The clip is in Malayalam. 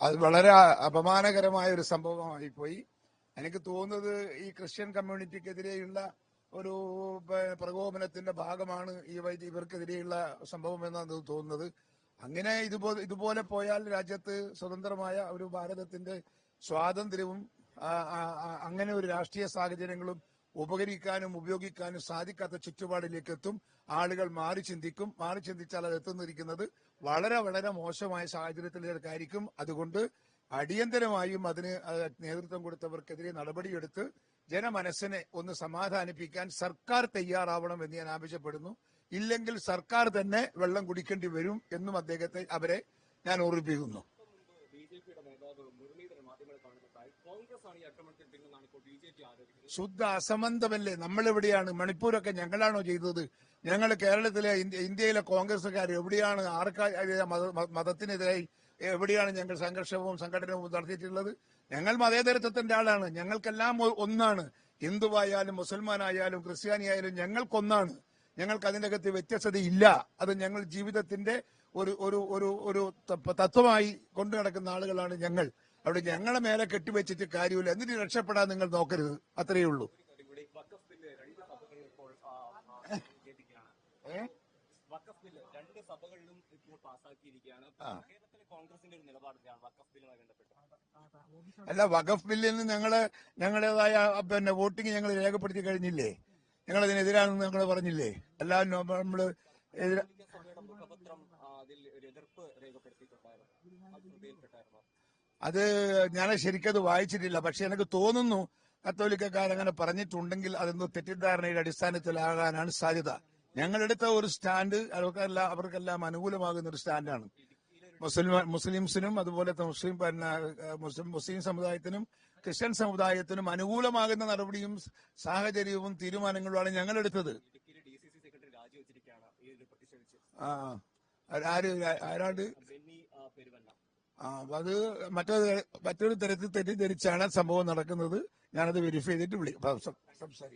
അത് വളരെ അപമാനകരമായ ഒരു സംഭവമായി പോയി. എനിക്ക് തോന്നുന്നത് ഈ ക്രിസ്ത്യൻ കമ്മ്യൂണിറ്റിക്കെതിരെയുള്ള ഒരു പ്രകോപനത്തിന്റെ ഭാഗമാണ് ഈ വൈദ്യ ഇവർക്കെതിരെയുള്ള സംഭവം എന്നാണ് തോന്നുന്നത്. അങ്ങനെ ഇതുപോലെ ഇതുപോലെ പോയാൽ രാജ്യത്ത് സ്വതന്ത്രമായ ഒരു ഭാരതത്തിന്റെ സ്വാതന്ത്ര്യവും അങ്ങനെ ഒരു രാഷ്ട്രീയ സാഹചര്യങ്ങളും ഉപകരിക്കാനും ഉപയോഗിക്കാനും സാധിക്കാത്ത ചുറ്റുപാടിലേക്ക് എത്തും ആളുകൾ മാറി ചിന്തിക്കും. മാറി ചിന്തിച്ചാൽ അത് എത്തുന്നിരിക്കുന്നത് വളരെ വളരെ മോശമായ സാഹചര്യത്തിലേക്കായിരിക്കും. അതുകൊണ്ട് അടിയന്തരമായും അതിന് നേതൃത്വം കൊടുത്തവർക്കെതിരെ നടപടിയെടുത്ത് ജനമനസ്സിനെ ഒന്ന് സമാധാനിപ്പിക്കാൻ സർക്കാർ തയ്യാറാവണം എന്ന് ഞാൻ ആവശ്യപ്പെടുന്നു. ഇല്ലെങ്കിൽ സർക്കാർ തന്നെ വെള്ളം കുടിക്കേണ്ടി വരും എന്നും അദ്ദേഹത്തെ അവരെ ഞാൻ ഓർമ്മിപ്പിക്കുന്നു. മാധ്യമങ്ങളെ കോൺഗ്രസ് ആണ് ശുദ്ധ അസംബന്ധമല്ലേ? നമ്മൾ എവിടെയാണ് മണിപ്പൂരൊക്കെ ഞങ്ങളാണോ ചെയ്തത്? ഞങ്ങൾ കേരളത്തിലെ ഇന്ത്യ- ഇന്ത്യയിലെ കോൺഗ്രസ്സുകാർ എവിടെയാണ്? ആർക്കാ മത- മത- മതത്തിനെതിരായി എവിടെയാണ് ഞങ്ങൾ സംഘർഷവും സംഘടനവും നടത്തിയിട്ടുള്ളത്? ഞങ്ങൾ മതേതരത്വത്തിന്റെ ആളാണ്. ഞങ്ങൾക്കെല്ലാം ഒന്നാണ്. ഹിന്ദുവായാലും മുസൽമാനായാലും ക്രിസ്ത്യാനിയായാലും ഞങ്ങൾക്കൊന്നാണ്. ഞങ്ങൾക്ക് അതിനകത്ത് അകത്ത് വ്യത്യസ്തതയില്ല. അത് ഞങ്ങൾ ജീവിതത്തിന്റെ ഒരു ഒരു ഒരു ഒരു തത്വമായി കൊണ്ടു നടക്കുന്ന ആളുകളാണ് ഞങ്ങൾ. അവിടെ ഞങ്ങളെ മേലെ കെട്ടിവെച്ചിട്ട് കാര്യമില്ല. എന്നിട്ട് രക്ഷപ്പെടാൻ നിങ്ങൾ നോക്കരുത്. അത്രയേ ഉള്ളൂ. അല്ല വഖഫ് ബില്ലിന് ഞങ്ങൾ ഞങ്ങളുടേതായ പിന്നെ വോട്ടിംഗ് ഞങ്ങൾ രേഖപ്പെടുത്തി കഴിഞ്ഞില്ലേ? ഞങ്ങൾ അതിനെതിരാണെന്ന് ഞങ്ങൾ പറഞ്ഞില്ലേ എല്ലാം നമ്മൾ അത് ഞാൻ ശരിക്കത് വായിച്ചിട്ടില്ല പക്ഷെ എനിക്ക് തോന്നുന്നു കത്തോലിക്കാർ അങ്ങനെ പറഞ്ഞിട്ടുണ്ടെങ്കിൽ അതെന്തോ തെറ്റിദ്ധാരണയുടെ അടിസ്ഥാനത്തിലാകാനാണ് സാധ്യത. ഞങ്ങളെടുത്ത ഒരു സ്റ്റാൻഡ് അവർക്കെല്ലാം അവർക്കെല്ലാം അനുകൂലമാകുന്ന ഒരു സ്റ്റാൻഡാണ്. മുസ്ലിം മുസ്ലിംസിനും അതുപോലെ മുസ്ലിം മുസ്ലിം മുസ്ലിം സമുദായത്തിനും ക്രിസ്ത്യൻ സമുദായത്തിനും അനുകൂലമാകുന്ന നടപടിയും സാഹചര്യവും തീരുമാനങ്ങളുമാണ് ഞങ്ങളെടുത്തത്. ആ ആ, അത് മറ്റൊരു മറ്റൊരു തരത്തിൽ തെറ്റിദ്ധരിച്ചാണ് സംഭവം നടക്കുന്നത്. ഞാനത് വെരിഫൈ ചെയ്തിട്ട് വിളിക്കും സംസാരിക്കും.